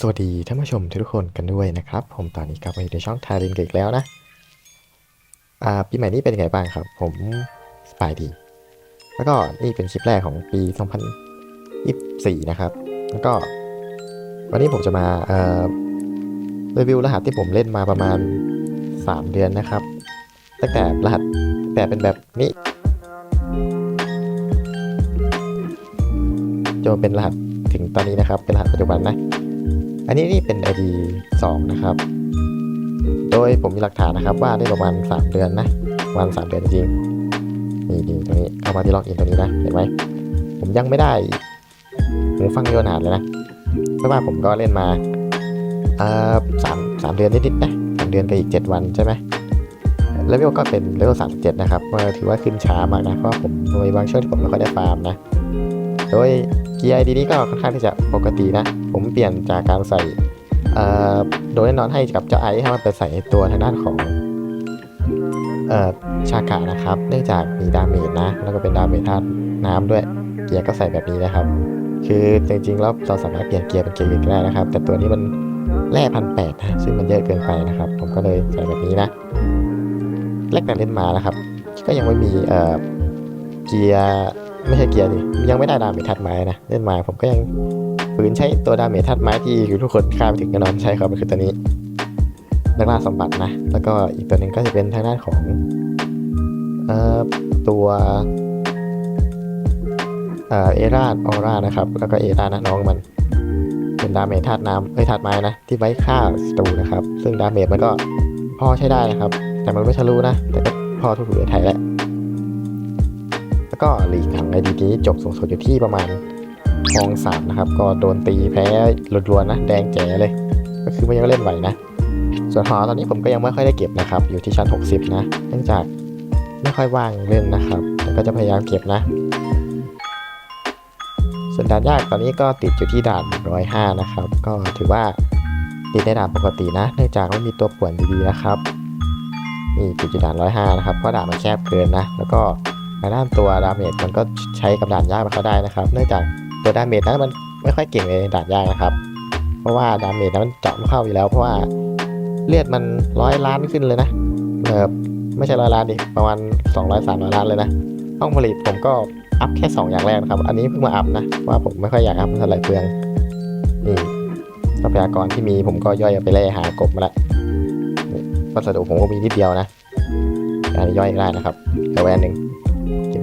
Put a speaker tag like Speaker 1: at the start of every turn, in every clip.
Speaker 1: สวัสดีท่านผู้ชมทุกคนกันด้วยนะครับ ผมตอนนี้กลับมาอยู่ในช่องทารินเกันอีกแล้วนะ อ่าปีใหม่นี้เป็นยังไงบ้างครับ ผมสบายดี แล้วก็นี่เป็นคลิปแรกของปี 2024 นะครับ แล้วก็ วันนี้ผมจะมาเอ่อรีวิวรหัสที่ผมเล่นมาประมาณ 3 เดือนนะครับ ตั้งแต่รหัสแต่เป็นแบบนี้จนเป็นรหัสถึงตอนนี้นะครับ เป็นรหัสปัจจุบันนะ อันนี้นี่เป็น ID 2 นะครับ โดยผมมีหลักฐานนะครับว่าได้ประมาณ 3 เดือนนะประมาณ 3 เดือนจริงนี่นี่ตรงนี้เข้ามาที่ล็อกอินตรงนี้นะเห็นไหมผมยังไม่ได้หูฟังโยนหานเลยนะเพราะว่าผมก็เล่นมาเอ่อสามสามเดือนนิดๆนะสามเดือนกับอีก 7 วันใช่ไหมเลเวลก็เป็นเลเวล37นะครับก็ถือว่าขึ้นช้ามากนะเพราะว่าผมมีบางช่วงที่ผมไม่ค่อยได้ฟาร์มนะ โดย เกียร์ ID นี้ก็ค่อนข้างที่จะปกตินะ ผมเปลี่ยนจากการใส่โดยแน่นอนให้กับเจ้าไอให้มันไปใส่ตัวทางด้านของชากะนะครับ เนื่องจากมีดาเมจนะ แล้วก็เป็นดาเมจธาตุน้ำด้วย เกียร์ก็ใส่แบบนี้นะครับ คือจริงๆแล้วเราสามารถเปลี่ยนเกียร์เป็นเกียร์อื่นได้นะครับ แต่ตัวนี้มันแร่พันแปดนะ ซึ่งมันเยอะเกินไปนะครับ ผมก็เลยใส่แบบนี้นะ แรกแต่เล่นมานะครับ ก็ยังไม่มีเกียร์ ไม่ใช่เกียร์ดิยังไม่ได้ดาเมจทัดไม้นะเล่นมาผมก็ยังฝืนใช้ตัวดาเมจทัดไม้ที่ทุกคนคาดไปถึงกันนอนใช้ครับมันคือตัวนี้นักล่าสมบัตินะ แล้วก็อีกตัวหนึ่งก็จะเป็นทางด้านของเอ่อตัวเอ่อเอราออร่านะครับ แล้วก็เอรานะน้องมัน เป็นดาเมจธาตุน้ำเอ้ยธาตุไม้นะ ที่ไว้ฆ่าศัตรูนะครับ ซึ่งดาเมจมันก็พอใช้ได้นะครับ แต่มันไม่ทะลุนะ แต่ก็พอทุกๆในไทยแหละ แล้วก็ลีกของไอดีนี้จบสูงสุดอยู่ที่ประมาณทองสามนะครับ ก็โดนตีแพ้รัวๆนะ แดงแจ๋เลย ก็คือไมันยังเล่นไหวนะ ส่วนหอตอนนี้ผมก็ยังไม่ค่อยได้เก็บนะครับ อยู่ที่ชั้น 60 นะ เนื่องจากไม่ค่อยว่างเล่นนะครับแต่ก็จะพยายามเก็บนะ ส่วนด่านยากตอนนี้ก็ติดอยู่ที่ด่าน105 นะครับ ก็ถือว่าติดในด่านปกตินะ เนื่องจากไม่มีตัวป่วนดีๆนะครับนี่ติดอยู่ด่าน105 นะครับ เพราะด่านมันแคบเกินนะ แล้วก็างด้านตัวดาเมจมันก็ใช้กับด่านยากมันก็ได้นะครับ เนื่องจากตัวดาเมจนั้นมันไม่ค่อยเก่งในด่านยากนะครับ เพราะว่าดาเมจนั้นมันเจาะไม่เข้าอยู่แล้ว เพราะว่าเลือดมันร้อยล้านขึ้นเลยนะเออไม่ใช่ร้อยล้านดิประมาณ200 300ล้านเลยนะห้องผลิตผมก็อัพแค่ 2 อย่างแรกนะครับ อันนี้เพิ่งมาอัพนะว่าผมไม่ค่อยอยากอัพเท่าไหร่เปลืองนี่ทรัพยากรที่มีผมก็ย่อยไปแล่หากบมาละวัสดุผมก็มีนิดเดียวนะอันนี้ย่อยได้นะครับแต่แวนหนึ่ง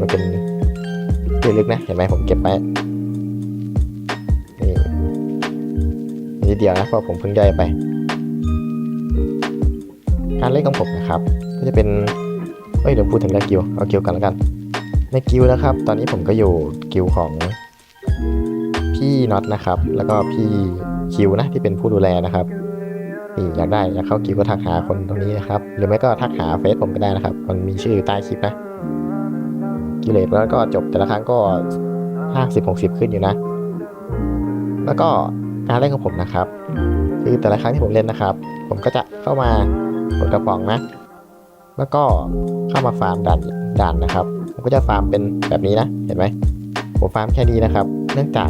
Speaker 1: มาเป็นที่ลึกนะ เห็นไหมผมเก็บไว้นี่นิดเดียวนะเพราะผมเพิ่งย่อยไปการเล่นของผมนะครับ ก็จะเป็นเอ้ยเดี๋ยวพูดถึงในกิวเอากิวกันแล้วกัน ในกิวนะครับ ตอนนี้ผมก็อยู่กิวของพี่น็อตนะครับ แล้วก็พี่คิวนะที่เป็นผู้ดูแลนะครับนี่อยากได้อยากเข้ากิวก็ทักหาคนตรงนี้นะครับ หรือไม่ก็ทักหาเฟซผมก็ได้นะครับ มันมีชื่ออยู่ใต้คลิปนะ กิเลสแล้วก็จบแต่ละครั้งก็ห้าสิบหกสิบขึ้นอยู่นะ แล้วก็การเล่นของผมนะครับ คือแต่ละครั้งที่ผมเล่นนะครับ ผมก็จะเข้ามากดกระป๋องนะ แล้วก็เข้ามาฟาร์มด่านด่านนะครับ ผมก็จะฟาร์มเป็นแบบนี้นะ เห็นไหมผมฟาร์มแค่นี้นะครับ เนื่องจาก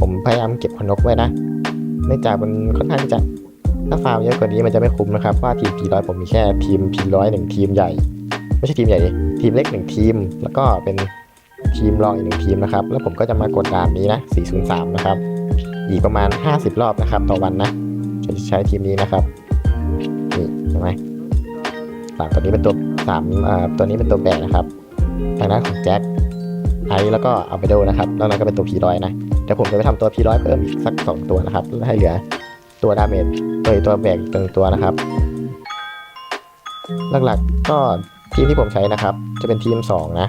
Speaker 1: ผมพยายามเก็บขนนกไว้นะ เนื่องจากมันค่อนข้างจะถ้าฟาร์มเยอะกว่านี้มันจะไม่คุ้มนะครับว่าทีม P100 ผมมีแค่ทีม P100 หนึ่งทีมใหญ่ ไม่ใช่ทีมใหญ่ดิทีมเล็กหนึ่งทีม แล้วก็เป็นทีมรองอีกหนึ่งทีมนะครับ แล้วผมก็จะมากดด่านนี้นะ 403 นะครับ อีกประมาณ 50 รอบนะครับ ต่อวันนะจะใช้ทีมนี้นะครับ นี่ใช่ไหมสามตัวนี้เป็นตัวสามอ่าตัวนี้เป็นตัวแบกนะครับ ทางด้านของแจ็คไอแล้วก็อัลเบโดนะครับ แล้วนั้นก็เป็นตัวพีร้อยนะเดี๋ยวผมจะไปทำตัวพีร้อยเพิ่มอีกสัก 2 ตัวนะครับ ให้เหลือตัวดาเมจตัวตัวแบกอีกตัวหนึ่งตัวนะครับ หลักๆก็ ทีมที่ผมใช้นะครับ จะเป็นทีม 2 นะ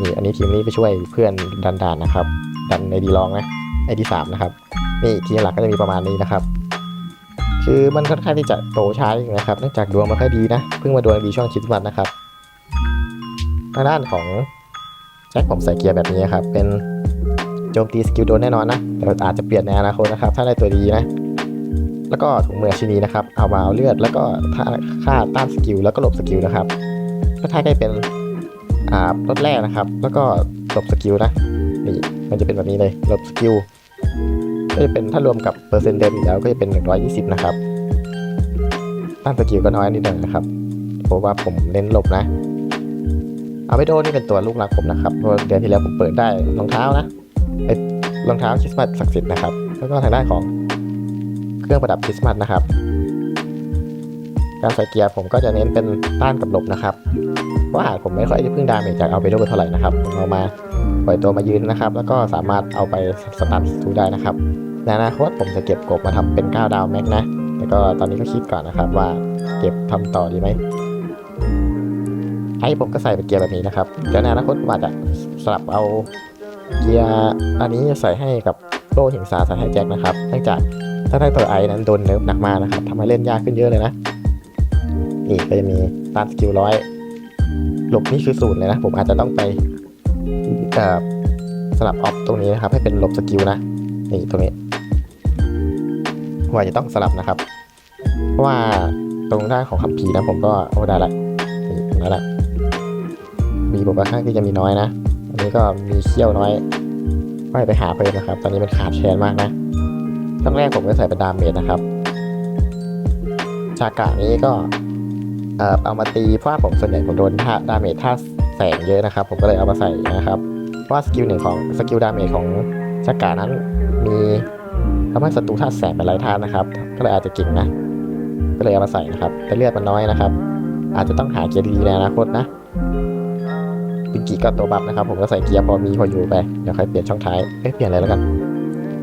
Speaker 1: นี่อันนี้ทีมนี้ไปช่วยเพื่อนดันดานนะครับ ดันในดีลองนะไอดีสามนะครับนี่ทีมหลักก็จะมีประมาณนี้นะครับ คือมันค่อนข้างที่จะโตช้าอยู่นะครับเนื่องจากดวงไม่ค่อยดีนะเพิ่งมาดวงดีช่วงคริสต์มาสนะครับทางด้านของแจ็คผมใส่เกียร์แบบนี้ครับเป็นโจมตีสกิลโดนแน่นอนนะแต่อาจจะเปลี่ยนในอนาคตนะครับ ถ้าได้ตัวดีนะ แล้วก็ถุงมือชินีนะครับ เอาวาเอาเลือด แล้วก็ท่าค่าต้านสกิล แล้วก็หลบสกิลนะครับถ้าท่าได้เป็นอ่ารถแรกนะครับ แล้วก็หลบสกิลนะ นี่ มันจะเป็นแบบนี้เลย หลบสกิล ก็จะเป็นถ้ารวมกับเปอร์เซ็นต์เดิมแล้วก็จะเป็น 120 นะครับตั้งสกิลก็น้อยนิดหนึ่งนะครับเพราะว่าผมเน้นหลบนะอาเวโดนี่เป็นตัวลูกรักผมนะครับเพราะเดือนที่แล้วผมเปิดได้รองเท้านะรองเท้าคริสต์มาสศักดิ์สิทธิ์นะครับ แล้วก็ทางด้านของ รื่องประดับคริสต์มาสนะครับ การใส่เกียร์ผมก็จะเน้นเป็นต้านกับหลบนะครับ เพราะหากผมไม่ค่อยได้พึ่งดาเมจจากเอาไปด้วยเท่าไหร่นะครับเอามาปล่อยตัวมายืนนะครับ แล้วก็สามารถเอาไปสตาร์ททูได้นะครับในอนาคตผมจะเก็บกบมาทำเป็น 9 ดาวแม็กนะแต่ก็ตอนนี้ก็คิดก่อนนะครับว่าเก็บทำต่อดีไหมไอ้ผมก็ใส่เป็นเกียร์แบบนี้นะครับเดี๋ยวในอนาคตผมอาจจะสลับเอาเกียร์อันนี้ใส่ให้กับโล่หิงสาใส่ให้แจ็คนะครับเนื่องจาก ถ้าได้ตัวไอ้นั้นโดนเนิร์ฟหนักมากนะครับทำให้เล่นยากขึ้นเยอะเลยนะนี่ก็จะมีต้านสกิลร้อยหลบนี่คือศูนย์เลยนะ ผมอาจจะต้องไปสลับออฟตรงนี้นะครับ ให้เป็นหลบสกิลนะนี่ตรงนี้ผมอาจจะต้องสลับนะครับ เพราะว่าตรงด้านของคำพีนะผมก็โอ้ได้ละนี่ตรงนั้นแหละมีผมค่อนข้างที่จะมีน้อยนะอันนี้ก็มีเขี้ยวน้อยก็ไปหาเพิ่มนะครับ ตอนนี้มันขาดแคลนมากนะ ต้งแรกผมก็ใส่เป็นดามเมจนะครับ ชากะนี้ก็เอ่อเอามาตีเพราะว่าผมส่วนใหญ่ผมโดนท่าดาเมจท่าแสงเยอะนะครับ ผมก็เลยเอามาใส่นะครับเพราะว่าสกิลหนึ่งของสกิลดาเมจของชากานั้นมีทำให้ศัตรูท่าแสงเป็นไรท่านะครับ ก็เลยอาจจะเก่งนะ ก็เลยเอามาใส่นะครับ แต่เลือดมันน้อยนะครับ อาจจะต้องหาเกียร์ดีในอนาคตนะปิงกิก็ตัวบัฟนะครับ ผมก็ใส่เกียร์พอมีพออยู่ไป เดี๋ยวค่อยเปลี่ยนช่องท้าย เอ้ยเปลี่ยนอะไรแล้วกัน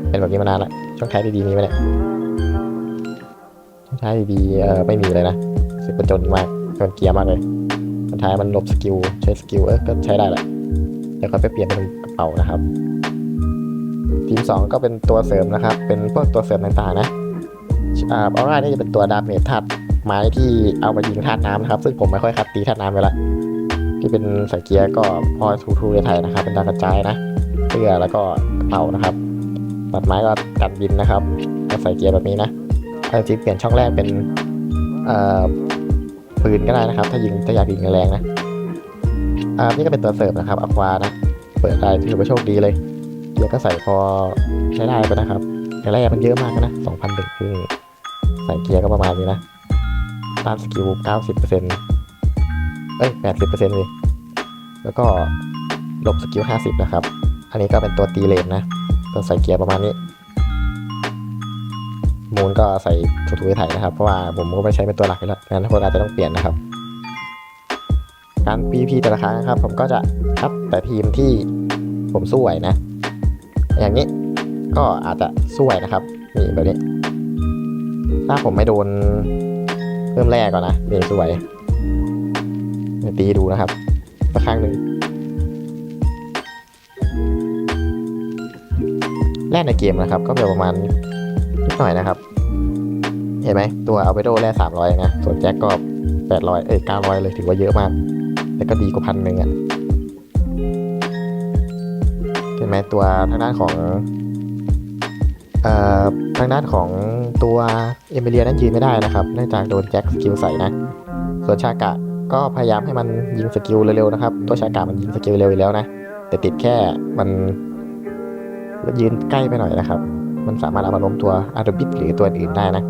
Speaker 1: เป็นแบบนี้มานานละ ช่องท้ายดีๆมีไหมเนี่ยช่องท้ายดีๆเออไม่มีเลยนะสึกประจนมากจนเกียร์มากเลยสุดท้ายมันลบสกิลใช้สกิลเออก็ใช้ได้แหละแล้วก็ไปเปลี่ยนเป็นกระเป๋านะครับ ทีม 2 ก็เป็นตัวเสริมนะครับ เป็นพวกตัวเสริมต่างๆนะอ่าออร่านี่จะเป็นตัวดาเมจธาตุไม้ที่เอามายิงธาตุน้ำนะครับ ซึ่งผมไม่ค่อยคัดตีธาตุน้ำไปละที่เป็นสายเกียร์ก็พอทูทูในไทยนะครับ เป็นดาวกระจายนะเสื้อแล้วก็กระเป๋านะครับ ตัดไม้ก็กันบินนะครับ ก็ใส่เกียร์แบบนี้นะถ้าจริงเปลี่ยนช่องแรกเป็นปืนก็ได้นะครับ ถ้ายิงถ้าอยากยิงแรงนะอ่านี่ก็เป็นตัวเสริมนะครับอควานะเปิดได้ถือว่าโชคดีเลยเกียร์ก็ใส่พอใช้ได้ไปนะครับแต่แรกมันเยอะมากนะสองพันดึกคือใส่เกียร์ก็ประมาณนี้นะตานสกิลเก้าสิบเปอร์เซ็นต์เอ้ยแปดสิบเปอร์เซ็นต์เลยแล้วก็ลบสกิลห้าสิบนะครับ อันนี้ก็เป็นตัวตีเลนนะ ตัวใส่เกียร์ประมาณนี้ มูลก็ใส่ถูๆไถ่ายนะครับ เพราะว่าผมก็ไม่ใช้เป็นตัวหลักแล้วงั้นทุกคนอาจจะต้องเปลี่ยนนะครับ การ PVP แต่ละครั้งครับ ผมก็จะคัดแต่ทีมที่ผมสู้ไหวนะ อย่างนี้ก็อาจจะสู้ไหวนะครับนี่แบบนี้ ถ้าผมไม่โดนเพิ่มแรกก่อนนะนี่สู้ไหวยตีดูนะครับสักครั้งหนึ่ง รกในเกมนะครับ ก็เป็นประมาณนิดหน่อยนะครับ เห็นไหมตัวอัลเบโดแร่สามร้อยนะส่วนแจ็คก็แปดร้อยเอ้ยเก้าร้อยเลยถือว่าเยอะมาก แต่ก็ดีกว่าพันหนึ่งอะเห็นไหมตัวทางด้านของเอ่อทางด้านของตัวเอมิเลียนั้นยืนไม่ได้นะครับ เนื่องจากโดนแจ็คสกิลใส่นะ ส่วนชากะก็พยายามให้มันยิงสกิลเร็วๆนะครับ ตัวชากะมันยิงสกิลเร็วอยู่แล้วนะ แต่ติดแค่มัน ยืนใกล้ไปหน่อยนะครับ มันสามารถเอามาล้มตัวอาร์บิทหรือตัวอื่นได้นะ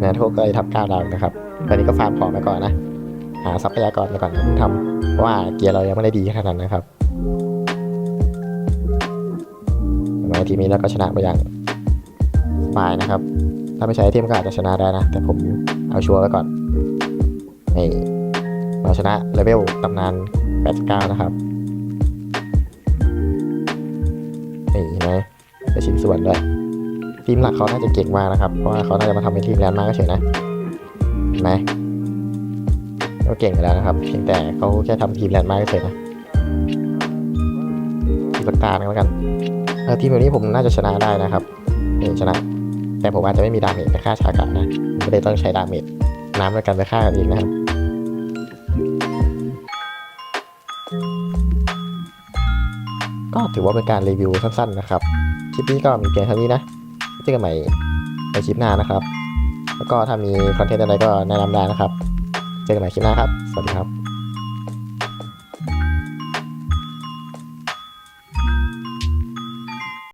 Speaker 1: นะโทก็เลยทำก้าวดาวนะครับ ตอนนี้ก็ฟาร์มของไปก่อนนะ หาทรัพยากรไปก่อนเพิ่งทำเพราะว่าเกียร์เรายังไม่ได้ดีขนาดนั้นนะครับในทีมนี้เราก็ชนะไปอย่างสบายนะครับ ถ้าไม่ใช้ไอเทมก็อาจจะชนะได้นะ แต่ผมเอาชัวร์ไว้ก่อนนี่เราชนะเลเวลตำนาน 89 นะครับ ส่วนด้วยทีมหลักเขาน่าจะเก่งมากนะครับ เพราะว่าเขาน่าจะมาทำเป็นทีมแลนด์มากก็เฉยนะเห็นไหมก็เก่งอยู่แล้วนะครับเพียงแต่เขาแค่ทำทีมแลนด์มากก็เฉยนะทีมสกตาร์นึงแล้วกันเออทีมแบบนี้ผมน่าจะชนะได้นะครับนี่ชนะ แต่ผมอาจจะไม่มีดาเมจไปฆ่าชากะนะผมก็เลยต้องใช้ดาเมจน้ำด้วยกันไปฆ่ากันเองนะครับ ก็ถือว่าเป็นการรีวิวสั้นๆนะครับ คลิปนี้ก็มีเพียงเท่านี้นะเจอกันใหม่ในคลิปหน้านะครับ แล้วก็ถ้ามีคอนเทนต์อะไรก็แนะนำได้นะครับ เจอกันใหม่คลิปหน้าครับ สวัสดีครับ